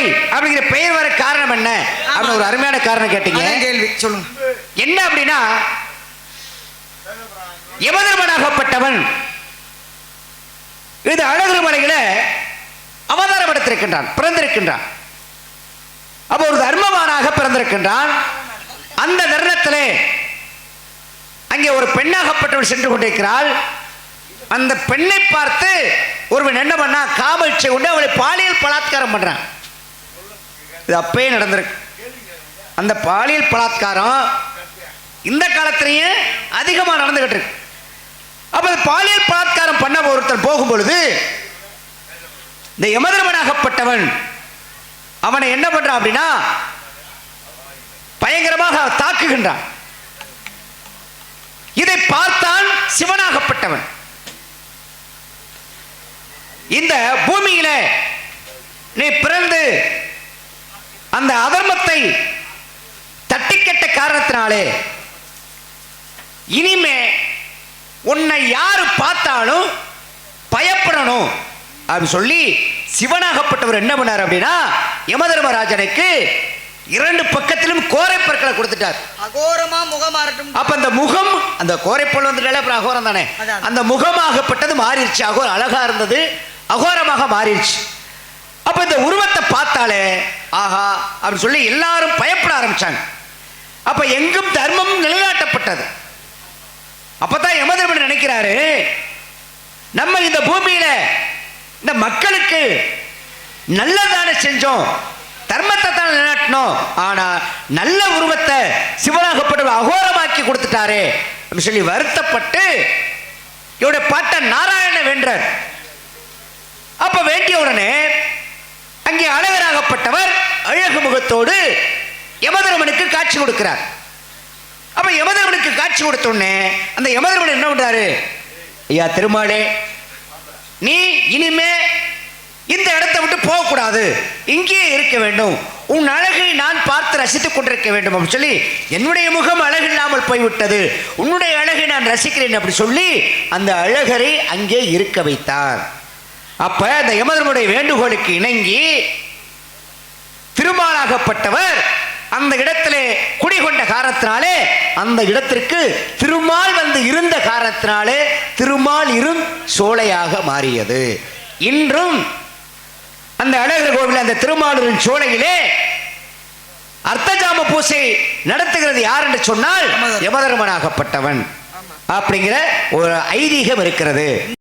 யமதுரை அப்படிங்கிற பெயர் வர காரணம் என்ன? அப்படின்னு ஒரு அருமையான காரணம் கேட்டீங்க. கேள்வி சொல்லுங்க. என்ன அப்படின்னா யமதர்மனாகப்பட்டவன் இது அழகு மலையில அவதாரம் எடுத்திருக்கின்றான் பிறந்திருக்கின்றான். அப்போ ஒரு தர்மவானாக பிறந்திருக்கின்றான். அந்த தருணத்திலே அங்கே ஒரு பெண்ணாகப்பட்டவள் சென்று கொண்டிருக்கிறாள். அந்த பெண்ணை பார்த்து ஒருவன் என்ன பண்ணா காமல்ச்சை கொண்டு அவளை பாலியல் பலாத்காரம் பண்றான். இது அப்பயே நடந்திருக்கு. அந்த பாலியல் பலாத்காரம் இந்த காலத்திலேயே அதிகமா நடந்துகிட்டு இருக்கு. அப்போ பாலியல் பலாத்காரம் பண்ண ஒருத்தர் போகும் பொழுது இந்த யமதர்மனாகப்பட்டவன் அவனை என்ன பண்றான் அப்படின்னா பயங்கரமாக தாக்குகின்றான். இதை பார்த்தான் சிவனாகப்பட்டவன். இந்த பூமியில நீ பிறந்து அந்த அதர்மத்தை தட்டிக்கட்ட காரணத்தினாலே இனிமே உன்னை யாரு பார்த்தாலும் பயப்படணும் அப்படின்னு சொல்லி சிவனாகப்பட்டவர் என்ன பண்ணார் அப்படின்னா யமதர்மராஜனுக்கு இரண்டு பக்கத்திலும் கோரை பற்களை கொடுத்துட்டார். அகோரமா முகமாறட்டும் அப்ப அந்த முகம் அந்த கோரைப்பல் வந்துட்டாலே அப்புறம் அகோரம் தானே. அந்த முகமாகப்பட்டது மாறிடுச்சு. அகோரம் அழகா இருந்தது அகோரமாக மாறிடுச்சு. அப்ப இந்த உருவத்தை பார்த்தாலே ஆஹா அப்படின்னு சொல்லி எல்லாரும் பயப்பட ஆரம்பிச்சாங்க. அப்ப எங்கும் தர்மம் நிலைநாட்டப்பட்டது. அப்பதான் யமதர்மன் நினைக்கிறாரு? நம்ம இந்த பூமியில இந்த மக்களுக்கு நல்லதானே செஞ்சோம் தர்மத்தை தான் நிலைநாட்டினோம் ஆனா நல்ல உருவத்தை சிவனாகப்பட்டவர் அகோரமாக்கி கொடுத்துட்டாரே அப்படின்னு சொல்லி வருத்தப்பட்டு இவருடைய பாட்டன் நாராயண வென்றார் அப்ப வேண்டிய உடனே அங்கே அழகராகப்பட்டவர் அழகு முகத்தோடு யமதர்மனுக்கு காட்சி கொடுக்கிறார். அப்ப யமதர்மனுக்கு காட்சி கொடுத்த உடனே அந்த யமதர்மன் என்ன பண்றாரு? ஐயா திருமாலே நீ இனிமே இந்த இடத்தை விட்டு போகக்கூடாது. இங்கேயே இருக்க வேண்டும். உன் அழகை நான் பார்த்து ரசித்துக் கொண்டிருக்க வேண்டும் அப்படின்னு சொல்லி என்னுடைய முகம் அழகு இல்லாமல் போய்விட்டது. உன்னுடைய அழகை நான் ரசிக்கிறேன் அப்படி சொல்லி அந்த அழகரை அங்கே இருக்க வைத்தார். அப்ப அந்த யமதர்மனுடைய வேண்டுகோளுக்கு இணங்கி திருமாலாகப்பட்டவர் அந்த இடத்திலே குடிகொண்ட காரணத்தினாலே அந்த இடத்திற்கு திருமால் வந்து இருந்த காரணத்தினாலே திருமால் இரும் சோலையாக மாறியது. இன்றும் அந்த அழகர் கோவில் அந்த திருமாலூரின் சோலையிலே அர்த்தஜாம பூசை நடத்துகிறது யார் என்று சொன்னால் யமதர்மனாகப்பட்டவன். அப்படிங்கிற ஒரு ஐதீகம் இருக்கிறது.